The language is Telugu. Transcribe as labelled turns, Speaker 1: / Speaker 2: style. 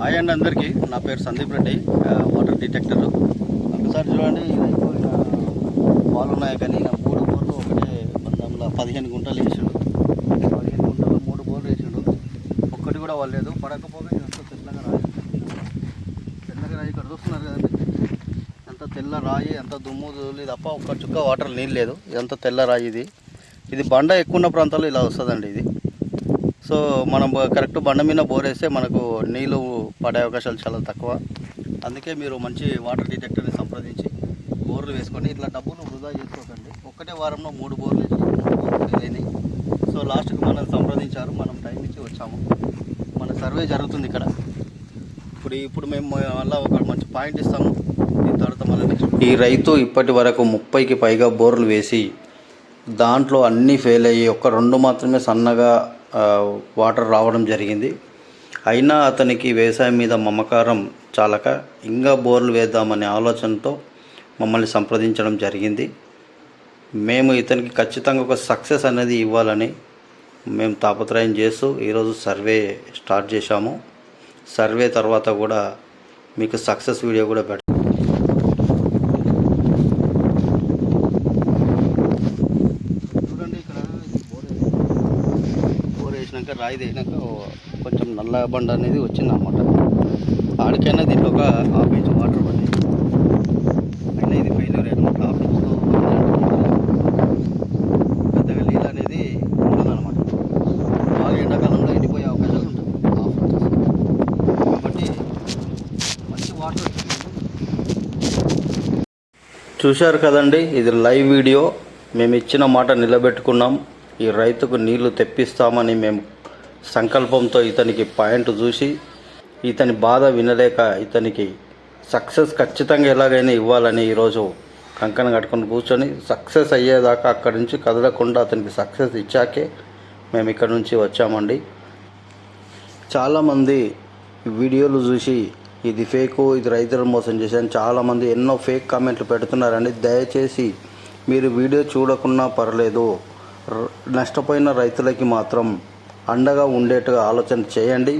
Speaker 1: హాయ్ అండి అందరికీ. నా పేరు సందీప్ రెడ్డి వాటర్ డిటెక్టర్. ఒకసారి చూడండి వాళ్ళు పాలు ఉన్నాయి కానీ నా మూడు బోర్లు ఒకటే పంతొమ్మిది పదిహేను గుంటలు వేసాడు. పదిహేను గుంటలు మూడు బోర్లు వేసాడు. ఒక్కటి కూడా వాళ్ళలేదు పడకపోగా ఎంత తెల్లగా రాయి. తెల్లగా రాయి ఇక్కడ చూస్తున్నారు కదండి. ఎంత తెల్ల రాయి ఎంత దుమ్ము ధూళి తప్ప ఒక్క చుక్క వాటర్ నీళ్ళు లేదు. ఇదంతా తెల్ల రాయి ఇది. ఇది బండ ఎక్కువ ఉన్న ప్రాంతాల్లో ఇలా వస్తుందండి ఇది. సో మనం కరెక్ట్ బండ మీద బోరేస్తే మనకు నీళ్ళు పడే అవకాశాలు చాలా తక్కువ. అందుకే మీరు మంచి వాటర్ డిటెక్టర్ని సంప్రదించి బోర్లు వేసుకొని ఇట్లా డబ్బులు వృధా చేసుకోకండి. ఒక్కటే వారంలో మూడు బోర్లు వేసి సో లాస్ట్కి మనం సంప్రదించారు. మనం టైం ఇచ్చి వచ్చాము. మన సర్వే జరుగుతుంది ఇక్కడ. ఇప్పుడు ఇప్పుడు మేము మళ్ళీ ఒక మంచి పాయింట్ ఇస్తాము. దీని తర్వాత మళ్ళీ ఈ రైతు ఇప్పటి వరకు ముప్పైకి పైగా బోర్లు వేసి దాంట్లో అన్నీ ఫెయిల్ అయ్యి ఒక్క రెండు మాత్రమే సన్నగా వాటర్ రావడం జరిగింది. అయినా అతనికి వ్యవసాయం మీద మమకారం చాలక ఇంకా బోర్లు వేద్దామనే ఆలోచనతో మమ్మల్ని సంప్రదించడం జరిగింది. మేము ఇతనికి ఖచ్చితంగా ఒక సక్సెస్ అనేది ఇవ్వాలని మేము తాపత్రయం చేస్తూ ఈరోజు సర్వే స్టార్ట్ చేశాము. సర్వే తర్వాత కూడా మీకు సక్సెస్ వీడియో కూడా పెడతాం చూడండి ఇక్కడ బోర్ వేసి- వేసినాక రాయి తేనాక కొంచెం నల్ల బండ అనేది వచ్చింది అనమాట ఆడికైనా దీంట్లో ఒక హాఫ్ ఇంచ్ వాటర్ పడింది. అయినా ఇది ఫెయిల్యూర్ అనమాట హాఫ్ ఇంచ్తో పెద్దగా నీళ్ళు అనేది ఉండదన్నమాట. బాగా ఎండాకాలంలో ఎండిపోయే అవకాశాలు ఉంటుంది హాఫ్ ఇంచెస్ కాబట్టి మంచి వాటర్ చూశారు కదండి ఇది లైవ్ వీడియో. మేము ఇచ్చిన మాట నిలబెట్టుకున్నాం. ఈ రైతుకు నీళ్ళు తెప్పిస్తామని మేము సంకల్పంతో ఇతనికి పాయింట్ చూసి ఇతని బాధ వినలేక ఇతనికి సక్సెస్ ఖచ్చితంగా ఎలాగైనా ఇవ్వాలని ఈరోజు కంకణ కట్టుకొని కూర్చొని సక్సెస్ అయ్యేదాకా అక్కడి నుంచి కదలకుండా అతనికి సక్సెస్ ఇచ్చాకే మేము ఇక్కడ నుంచి వచ్చామండి. చాలామంది వీడియోలు చూసి ఇది ఫేకు ఇది రైతులు మోసం చేశాను చాలామంది ఎన్నో ఫేక్ కామెంట్లు పెడుతున్నారండి. దయచేసి మీరు వీడియో చూడకున్నా పర్లేదు. నష్టపోయిన రైతులకి మాత్రం అండగా ఉండేట్టుగా ఆలోచన చేయండి.